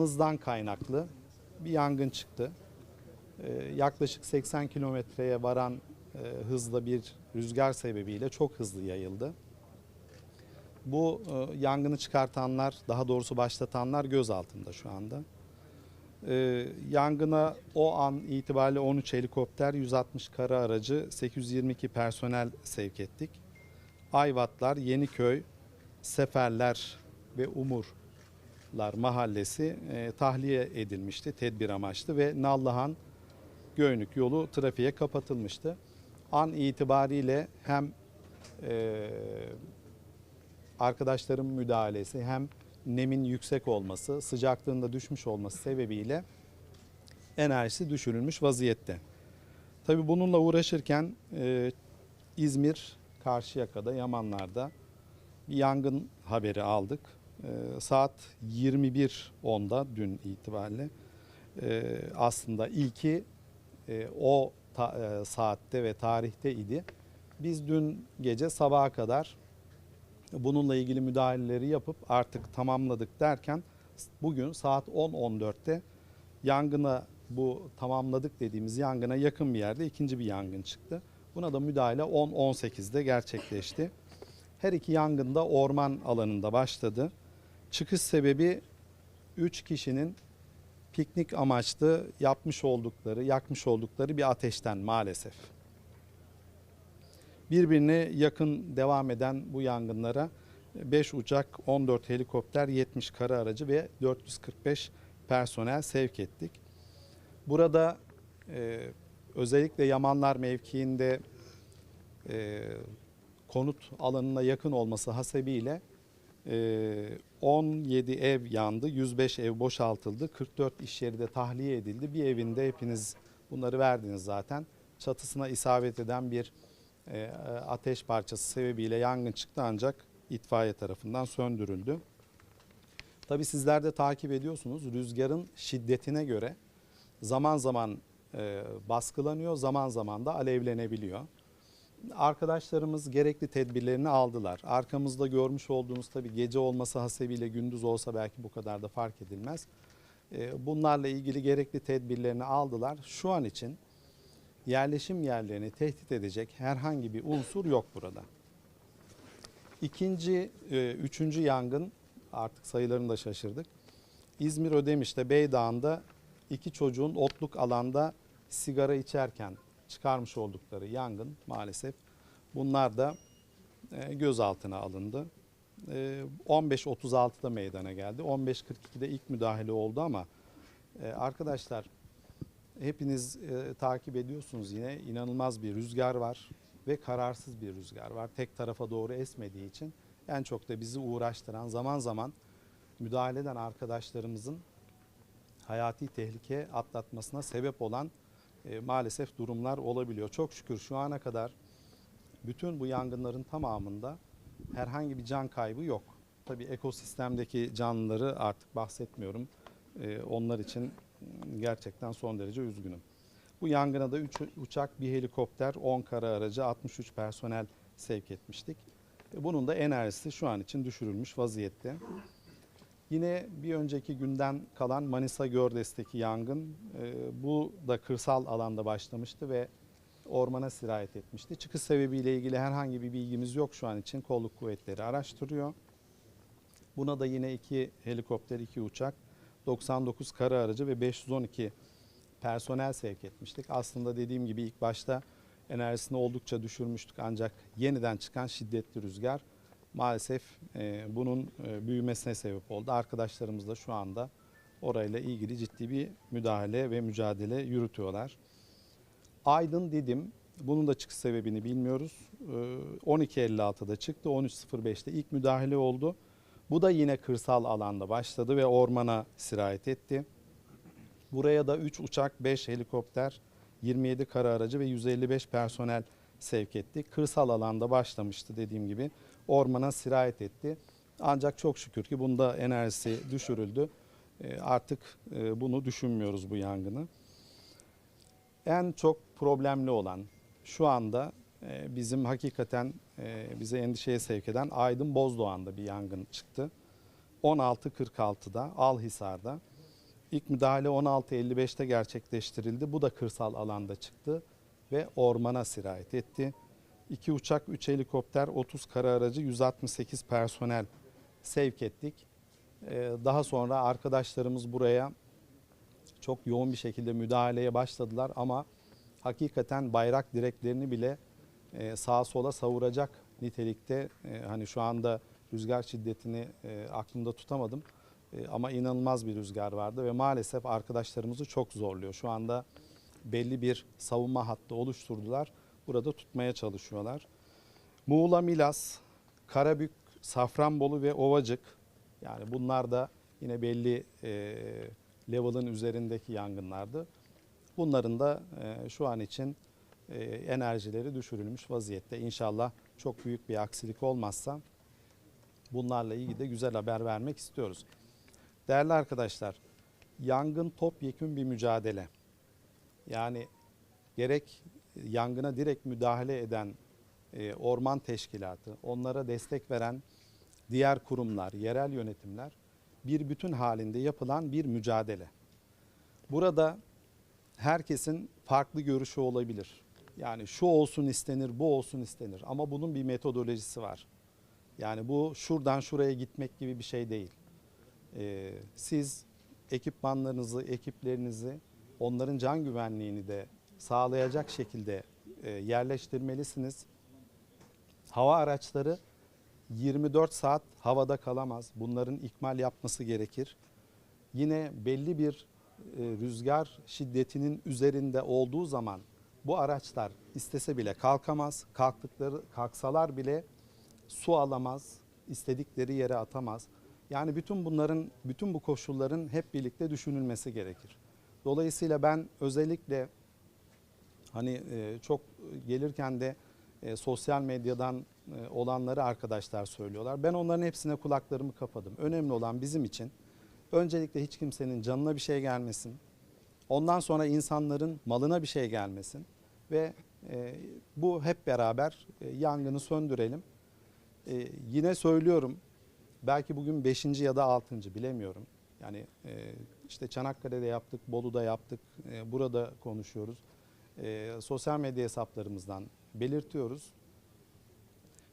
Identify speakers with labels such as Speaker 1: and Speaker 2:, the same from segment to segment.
Speaker 1: hızdan kaynaklı bir yangın çıktı. Ee, yaklaşık 80 kilometreye varan e, hızla bir rüzgar sebebiyle çok hızlı yayıldı. Bu e, yangını çıkartanlar, daha doğrusu başlatanlar gözaltında şu anda. Ee, yangına o an itibariyle 13 helikopter, 160 kara aracı, 822 personel sevk ettik. Ayvatlar, Yeniköy, Seferler ve Umurlar mahallesi e, tahliye edilmişti tedbir amaçlı ve Nallıhan Göynük yolu trafiğe kapatılmıştı. An itibariyle hem e, arkadaşların müdahalesi hem nemin yüksek olması, sıcaklığında düşmüş olması sebebiyle enerjisi düşürülmüş vaziyette. Tabii bununla uğraşırken e, İzmir, Karşıyaka'da, Yamanlar'da bir yangın haberi aldık. E, saat 21.10'da dün itibariyle e, aslında ilki e, o e, saatte ve tarihte idi. Biz dün gece sabaha kadar bununla ilgili müdahaleleri yapıp artık tamamladık derken bugün saat 10.14'te yangına bu tamamladık dediğimiz yangına yakın bir yerde ikinci bir yangın çıktı. Buna da müdahale 10.18'de gerçekleşti. Her iki yangın da orman alanında başladı. Çıkış sebebi 3 kişinin piknik amaçlı yapmış oldukları, yakmış oldukları bir ateşten maalesef. Birbirine yakın devam eden bu yangınlara 5 uçak, 14 helikopter, 70 kara aracı ve 445 personel sevk ettik. Burada e, özellikle Yamanlar mevkiinde e, konut alanına yakın olması hasebiyle 17 ev yandı, 105 ev boşaltıldı, 44 iş yeri de tahliye edildi. Bir evinde hepiniz bunları verdiniz zaten. Çatısına isabet eden bir e, ateş parçası sebebiyle yangın çıktı ancak itfaiye tarafından söndürüldü. Tabii sizler de takip ediyorsunuz rüzgarın şiddetine göre zaman zaman e, baskılanıyor, zaman zaman da alevlenebiliyor. Arkadaşlarımız gerekli tedbirlerini aldılar. Arkamızda görmüş olduğunuz tabii gece olması hasebiyle gündüz olsa belki bu kadar da fark edilmez. E, bunlarla ilgili gerekli tedbirlerini aldılar. Şu an için yerleşim yerlerini tehdit edecek herhangi bir unsur yok burada. İkinci, e, üçüncü yangın artık sayılarını da şaşırdık. İzmir Ödemiş'te Beydağ'ında iki çocuğun otluk alanda sigara içerken çıkarmış oldukları yangın maalesef bunlar da e, gözaltına alındı. E, 15.36'da meydana geldi. 15.42'de ilk müdahale oldu ama e, arkadaşlar hepiniz e, takip ediyorsunuz yine inanılmaz bir rüzgar var ve kararsız bir rüzgar var. Tek tarafa doğru esmediği için en çok da bizi uğraştıran zaman zaman müdahale eden arkadaşlarımızın hayati tehlike atlatmasına sebep olan e, maalesef durumlar olabiliyor. Çok şükür şu ana kadar bütün bu yangınların tamamında herhangi bir can kaybı yok. Tabii ekosistemdeki canlıları artık bahsetmiyorum. E, onlar için gerçekten son derece üzgünüm. Bu yangına da 3 uçak, bir helikopter, 10 kara aracı, 63 personel sevk etmiştik. E, Bunun da enerjisi şu an için düşürülmüş vaziyette. Yine bir önceki günden kalan Manisa Gördes'teki yangın e, bu da kırsal alanda başlamıştı ve ormana sirayet etmişti. Çıkış sebebiyle ilgili herhangi bir bilgimiz yok şu an için. Kolluk kuvvetleri araştırıyor. Buna da yine iki helikopter, iki uçak, 99 kara aracı ve 512 personel sevk etmiştik. Aslında dediğim gibi ilk başta enerjisini oldukça düşürmüştük ancak yeniden çıkan şiddetli rüzgar maalesef e, bunun e, büyümesine sebep oldu. Arkadaşlarımız da şu anda orayla ilgili ciddi bir müdahale ve mücadele yürütüyorlar. Aydın Didim bunun da çıkış sebebini bilmiyoruz. E, 12.56'da çıktı. 13.05'te ilk müdahale oldu. Bu da yine kırsal alanda başladı ve ormana sirayet etti. Buraya da 3 uçak, 5 helikopter, 27 kara aracı ve 155 personel sevk ettik. Kırsal alanda başlamıştı dediğim gibi. Ormana sirayet etti. Ancak çok şükür ki bunda enerjisi düşürüldü. E, Artık e, bunu düşünmüyoruz bu yangını. En çok problemli olan şu anda e, bizim hakikaten bize endişeye sevk eden Aydın Bozdoğan'da bir yangın çıktı. 16.46'da Alhisar'da İlk müdahale 16.55'te gerçekleştirildi. Bu da kırsal alanda çıktı ve ormana sirayet etti. 2 uçak, 3 helikopter, 30 kara aracı, 168 personel sevk ettik. Ee, Daha sonra arkadaşlarımız buraya çok yoğun bir şekilde müdahaleye başladılar ama hakikaten bayrak direklerini bile e, sağa sola savuracak nitelikte e, hani şu anda rüzgar şiddetini e, aklımda tutamadım ama inanılmaz bir rüzgar vardı ve maalesef arkadaşlarımızı çok zorluyor. Şu anda belli bir savunma hattı oluşturdular. Burada tutmaya çalışıyorlar. Muğla, Milas, Karabük, Safranbolu ve Ovacık yani bunlar da yine belli e, level'ın üzerindeki yangınlardı. Bunların da e, şu an için e, enerjileri düşürülmüş vaziyette. İnşallah çok büyük bir aksilik olmazsa bunlarla ilgili de güzel haber vermek istiyoruz. Değerli arkadaşlar, yangın topyekün bir mücadele. Yani gerek yangına direkt müdahale eden e, orman teşkilatı, onlara destek veren diğer kurumlar, yerel yönetimler bir bütün halinde yapılan bir mücadele. Burada herkesin farklı görüşü olabilir. Yani şu olsun istenir, bu olsun istenir ama bunun bir metodolojisi var. Yani bu şuradan şuraya gitmek gibi bir şey değil. Ee, siz ekipmanlarınızı, ekiplerinizi, onların can güvenliğini de sağlayacak şekilde e, yerleştirmelisiniz. Hava araçları 24 saat havada kalamaz. Bunların ikmal yapması gerekir. Yine belli bir e, rüzgar şiddetinin üzerinde olduğu zaman bu araçlar istese bile kalkamaz. Kalktıkları kalksalar bile su alamaz, istedikleri yere atamaz. Yani bütün bunların bütün bu koşulların hep birlikte düşünülmesi gerekir. Dolayısıyla ben özellikle hani e, çok gelirken de e, sosyal medyadan e, olanları arkadaşlar söylüyorlar. Ben onların hepsine kulaklarımı kapadım. Önemli olan bizim için öncelikle hiç kimsenin canına bir şey gelmesin. Ondan sonra insanların malına bir şey gelmesin ve e, bu hep beraber e, yangını söndürelim. E, yine söylüyorum belki bugün 5. ya da 6. bilemiyorum. Yani e, işte Çanakkale'de yaptık, Bolu'da yaptık, e, burada konuşuyoruz. E, sosyal medya hesaplarımızdan belirtiyoruz.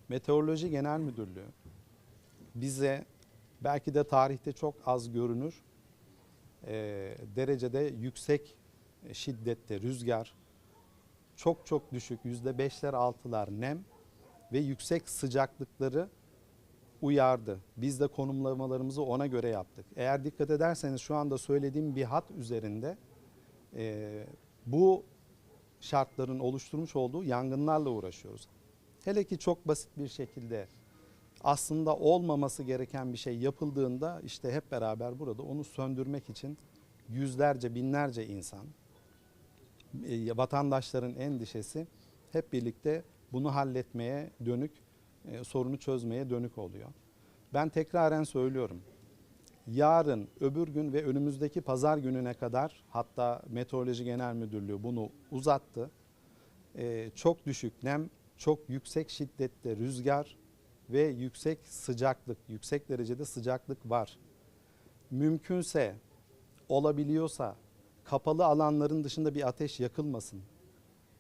Speaker 1: Meteoroloji Genel Müdürlüğü bize belki de tarihte çok az görünür e, derecede yüksek şiddette rüzgar, çok çok düşük yüzde beşler altılar nem ve yüksek sıcaklıkları uyardı. Biz de konumlamalarımızı ona göre yaptık. Eğer dikkat ederseniz şu anda söylediğim bir hat üzerinde e, bu şartların oluşturmuş olduğu yangınlarla uğraşıyoruz. Hele ki çok basit bir şekilde aslında olmaması gereken bir şey yapıldığında işte hep beraber burada onu söndürmek için yüzlerce binlerce insan e, vatandaşların endişesi hep birlikte bunu halletmeye dönük e, sorunu çözmeye dönük oluyor. Ben tekraren söylüyorum. Yarın, öbür gün ve önümüzdeki pazar gününe kadar hatta Meteoroloji Genel Müdürlüğü bunu uzattı. E, çok düşük nem, çok yüksek şiddette rüzgar ve yüksek sıcaklık, yüksek derecede sıcaklık var. Mümkünse, olabiliyorsa kapalı alanların dışında bir ateş yakılmasın.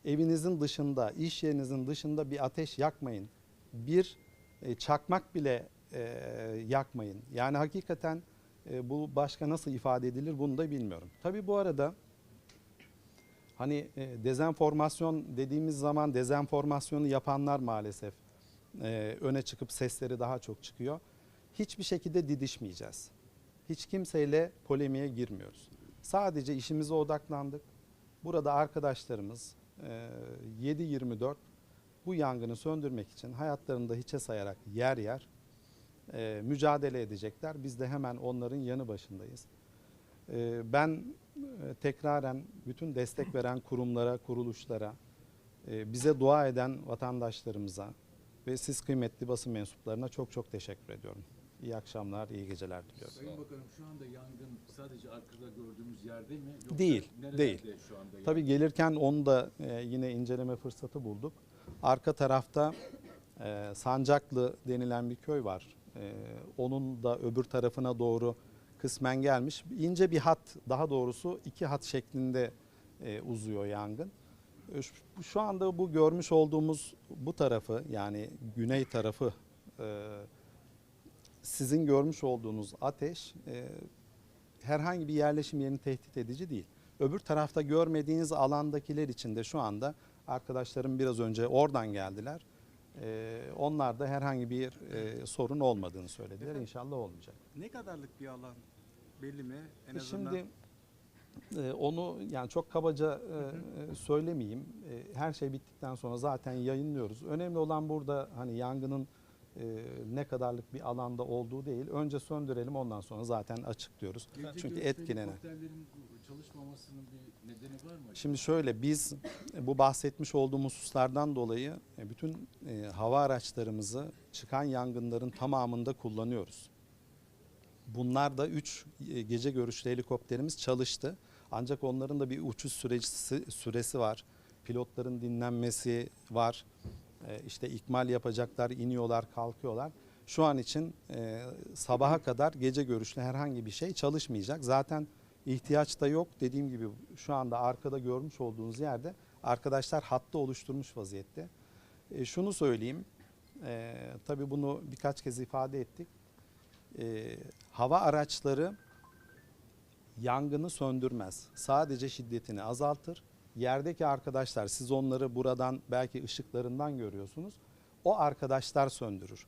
Speaker 1: Evinizin dışında, iş yerinizin dışında bir ateş yakmayın. Bir e, çakmak bile e, yakmayın. Yani hakikaten e, bu başka nasıl ifade edilir bunu da bilmiyorum. Tabii bu arada hani e, dezenformasyon dediğimiz zaman dezenformasyonu yapanlar maalesef e, öne çıkıp sesleri daha çok çıkıyor. Hiçbir şekilde didişmeyeceğiz. Hiç kimseyle polemiğe girmiyoruz. Sadece işimize odaklandık. Burada arkadaşlarımız e, 7-24 bu yangını söndürmek için hayatlarını da hiçe sayarak yer yer e, mücadele edecekler. Biz de hemen onların yanı başındayız. E, ben e, tekraren bütün destek veren kurumlara, kuruluşlara, e, bize dua eden vatandaşlarımıza ve siz kıymetli basın mensuplarına çok çok teşekkür ediyorum. İyi akşamlar, iyi geceler diliyorum.
Speaker 2: Sayın Bakanım şu anda yangın sadece arkada gördüğümüz yerde mi? Yoksa
Speaker 1: Değil, değil.
Speaker 2: Şu anda?
Speaker 1: Tabii gelirken onu da e, yine inceleme fırsatı bulduk. Arka tarafta e, Sancaklı denilen bir köy var. E, onun da öbür tarafına doğru kısmen gelmiş. İnce bir hat daha doğrusu iki hat şeklinde e, uzuyor yangın. E, şu- Şu anda bu görmüş olduğumuz bu tarafı yani güney tarafı e, sizin görmüş olduğunuz ateş e, herhangi bir yerleşim yerini tehdit edici değil. Öbür tarafta görmediğiniz alandakiler için de şu anda arkadaşlarım biraz önce oradan geldiler. E, onlar da herhangi bir e, sorun olmadığını söylediler.
Speaker 3: Efendim?
Speaker 1: İnşallah olmayacak.
Speaker 3: Ne kadarlık bir alan belli mi? En
Speaker 1: E
Speaker 3: azından
Speaker 1: Şimdi e, onu yani çok kabaca e, e, söylemeyeyim. E, her şey bittikten sonra zaten yayınlıyoruz. Önemli olan burada hani yangının e, ne kadarlık bir alanda olduğu değil. Önce söndürelim ondan sonra zaten açıklıyoruz.
Speaker 2: Gece
Speaker 1: Çünkü etkilenen.
Speaker 2: Çalışmamasının bir nedeni var mı?
Speaker 1: Şimdi şöyle biz bu bahsetmiş olduğumuz hususlardan dolayı e, bütün e, hava araçlarımızı çıkan yangınların tamamında kullanıyoruz. Bunlar da 3 gece görüşlü helikopterimiz çalıştı. Ancak onların da bir uçuş süresi, süresi var. Pilotların dinlenmesi var. E, işte ikmal yapacaklar, iniyorlar, kalkıyorlar. Şu an için e, sabaha kadar gece görüşlü herhangi bir şey çalışmayacak. Zaten ihtiyaç da yok. Dediğim gibi şu anda arkada görmüş olduğunuz yerde arkadaşlar hattı oluşturmuş vaziyette. E, şunu söyleyeyim. E, tabii bunu birkaç kez ifade ettik. E, hava araçları yangını söndürmez. Sadece şiddetini azaltır. Yerdeki arkadaşlar siz onları buradan belki ışıklarından görüyorsunuz. O arkadaşlar söndürür.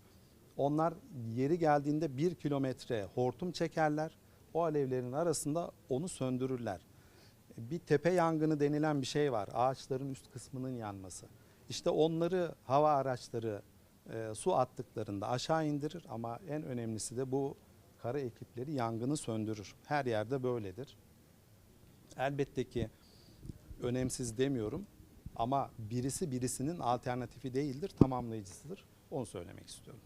Speaker 1: Onlar yeri geldiğinde bir kilometre hortum çekerler. O alevlerin arasında onu söndürürler. Bir tepe yangını denilen bir şey var. Ağaçların üst kısmının yanması. İşte onları hava araçları e, su attıklarında aşağı indirir ama en önemlisi de bu kara ekipleri yangını söndürür. Her yerde böyledir. Elbette ki önemsiz demiyorum ama birisi birisinin alternatifi değildir, tamamlayıcısıdır. Onu söylemek istiyorum.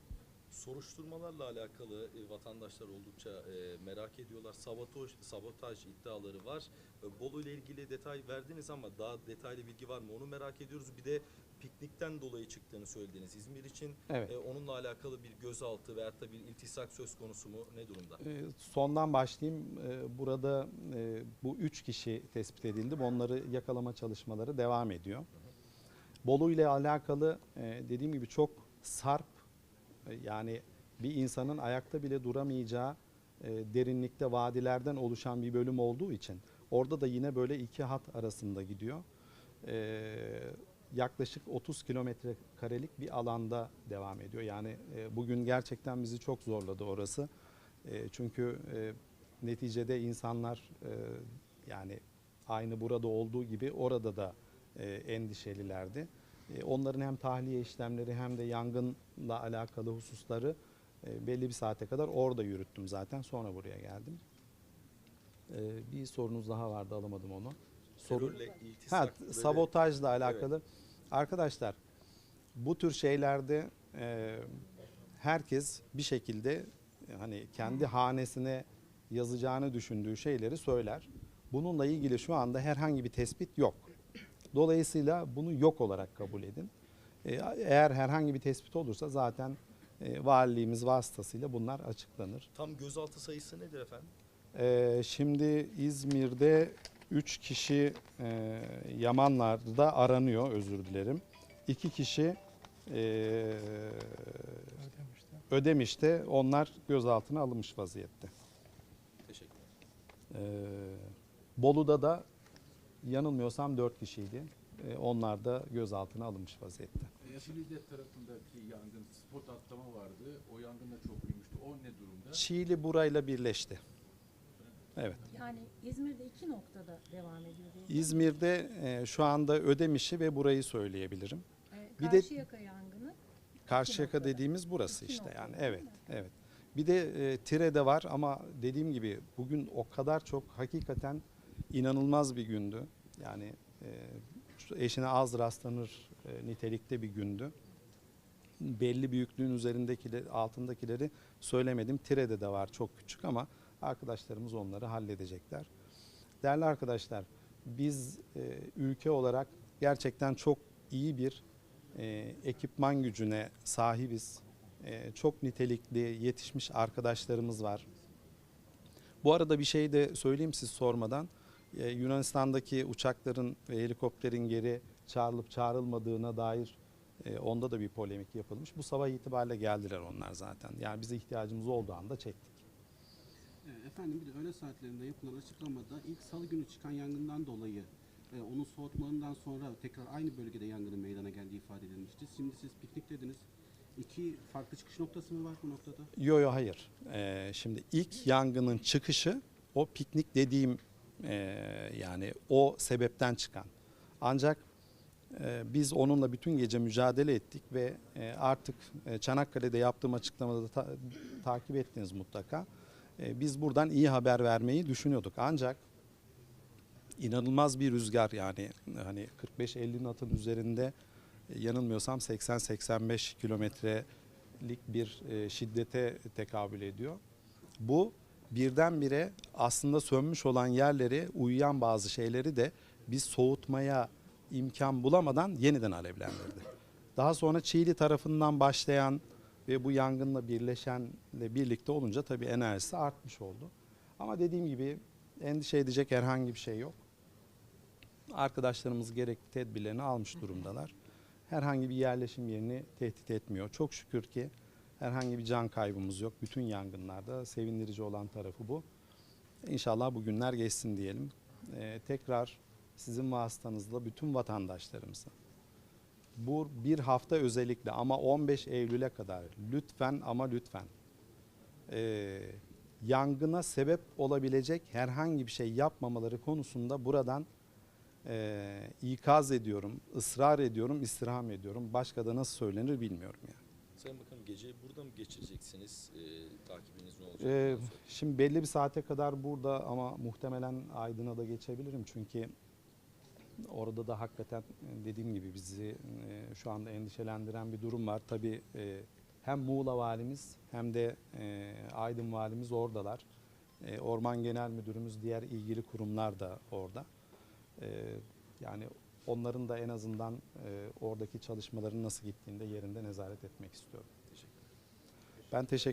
Speaker 4: Soruşturmalarla alakalı e, vatandaşlar oldukça e, merak ediyorlar. Sabotaj, sabotaj iddiaları var. E, Bolu ile ilgili detay verdiniz ama daha detaylı bilgi var mı onu merak ediyoruz. Bir de piknikten dolayı çıktığını söylediniz İzmir için.
Speaker 1: Evet.
Speaker 4: E, onunla alakalı bir gözaltı veyahut da bir iltisak söz konusu mu? Ne durumda?
Speaker 1: Ee, Sondan başlayayım. Ee, Burada e, bu üç kişi tespit edildi. Onları yakalama çalışmaları devam ediyor. Bolu ile alakalı e, dediğim gibi çok sarp e, yani bir insanın ayakta bile duramayacağı e, derinlikte vadilerden oluşan bir bölüm olduğu için orada da yine böyle iki hat arasında gidiyor. Ee, yaklaşık 30 kilometre karelik bir alanda devam ediyor. Yani e, bugün gerçekten bizi çok zorladı orası. E, çünkü e, neticede insanlar e, yani aynı burada olduğu gibi orada da e, endişelilerdi. E, onların hem tahliye işlemleri hem de yangınla alakalı hususları e, belli bir saate kadar orada yürüttüm zaten. Sonra buraya geldim. E, bir sorunuz daha vardı alamadım onu. Soru, Ha, sabotajla alakalı. Arkadaşlar bu tür şeylerde herkes bir şekilde hani kendi hanesine yazacağını düşündüğü şeyleri söyler. Bununla ilgili şu anda herhangi bir tespit yok. Dolayısıyla bunu yok olarak kabul edin. E, eğer herhangi bir tespit olursa zaten e, valiliğimiz vasıtasıyla bunlar açıklanır.
Speaker 4: Tam gözaltı sayısı nedir efendim?
Speaker 1: Ee, şimdi İzmir'de 3 kişi e, Yamanlar'da aranıyor özür dilerim. 2 kişi e, Ödemiş'te onlar gözaltına alınmış vaziyette.
Speaker 4: Teşekkür ederim.
Speaker 1: Ee, Bolu'da da yanılmıyorsam 4 kişiydi. Ee, onlar da gözaltına alınmış vaziyette.
Speaker 2: E, Şili'de tarafındaki yangın spot atlama vardı. O yangın da çok büyümüştü. O ne durumda?
Speaker 1: Çiğli burayla birleşti. Evet.
Speaker 5: Yani İzmir'de iki noktada devam ediyor.
Speaker 1: İzmir'de e, şu anda Ödemiş'i ve burayı söyleyebilirim.
Speaker 5: Ee,
Speaker 1: bir de-
Speaker 5: Karşıyaka yangını.
Speaker 1: Karşıyaka
Speaker 5: noktada.
Speaker 1: dediğimiz burası
Speaker 5: İki
Speaker 1: işte
Speaker 5: noktada,
Speaker 1: yani evet evet. Bir de e, Tire'de var ama dediğim gibi bugün o kadar çok hakikaten inanılmaz bir gündü. Yani e, eşine az rastlanır e, nitelikte bir gündü. Belli büyüklüğün üzerindekileri altındakileri söylemedim. Tire'de de var çok küçük ama arkadaşlarımız onları halledecekler. Değerli arkadaşlar biz e, ülke olarak gerçekten çok iyi bir ekipman gücüne sahibiz. Çok nitelikli yetişmiş arkadaşlarımız var. Bu arada bir şey de söyleyeyim siz sormadan. Ee, Yunanistan'daki uçakların ve helikopterin geri çağrılıp çağrılmadığına dair e, onda da bir polemik yapılmış. Bu sabah itibariyle geldiler onlar zaten. Yani bize ihtiyacımız olduğu anda çektik.
Speaker 6: E, Efendim bir de öğle saatlerinde yapılan açıklamada ilk salı günü çıkan yangından dolayı e, onun soğutmalarından sonra tekrar aynı bölgede yangının meydana geldiği ifade edilmişti. Şimdi siz pikniklediniz. İki farklı çıkış noktası mı var bu noktada?
Speaker 1: Yo yo hayır. Ee, şimdi ilk yangının çıkışı o piknik dediğim e, yani o sebepten çıkan. Ancak e, biz onunla bütün gece mücadele ettik ve e, artık e, Çanakkale'de yaptığım açıklamada da ta- takip ettiniz mutlaka. E, biz buradan iyi haber vermeyi düşünüyorduk. Ancak inanılmaz bir rüzgar yani hani 45-50 knot'un üzerinde e, yanılmıyorsam 80-85 kilometrelik bir e, şiddete tekabül ediyor. Bu birdenbire aslında sönmüş olan yerleri, uyuyan bazı şeyleri de biz soğutmaya imkan bulamadan yeniden alevlendirdi. Daha sonra Çiğli tarafından başlayan ve bu yangınla birleşenle birlikte olunca tabii enerjisi artmış oldu. Ama dediğim gibi endişe edecek herhangi bir şey yok. Arkadaşlarımız gerekli tedbirlerini almış durumdalar. Herhangi bir yerleşim yerini tehdit etmiyor. Çok şükür ki herhangi bir can kaybımız yok. Bütün yangınlarda sevindirici olan tarafı bu. İnşallah bu günler geçsin diyelim. Ee, tekrar sizin vasıtanızla bütün vatandaşlarımıza bu bir hafta özellikle ama 15 Eylül'e kadar lütfen ama lütfen ee, yangına sebep olabilecek herhangi bir şey yapmamaları konusunda buradan e, ikaz ediyorum, ısrar ediyorum, istirham ediyorum. Başka da nasıl söylenir bilmiyorum yani.
Speaker 4: Sayın Bakanım geceyi burada mı geçireceksiniz? E, takibiniz ne olacak?
Speaker 1: Ee, şimdi belli bir saate kadar burada ama muhtemelen Aydın'a da geçebilirim. Çünkü orada da hakikaten dediğim gibi bizi e, şu anda endişelendiren bir durum var. Tabii e, hem Muğla valimiz hem de e, Aydın valimiz oradalar. E, Orman Genel Müdürümüz, diğer ilgili kurumlar da orada. E, yani onların da en azından e, oradaki çalışmaların nasıl gittiğinde yerinde nezaret etmek istiyorum. Ben teşekkür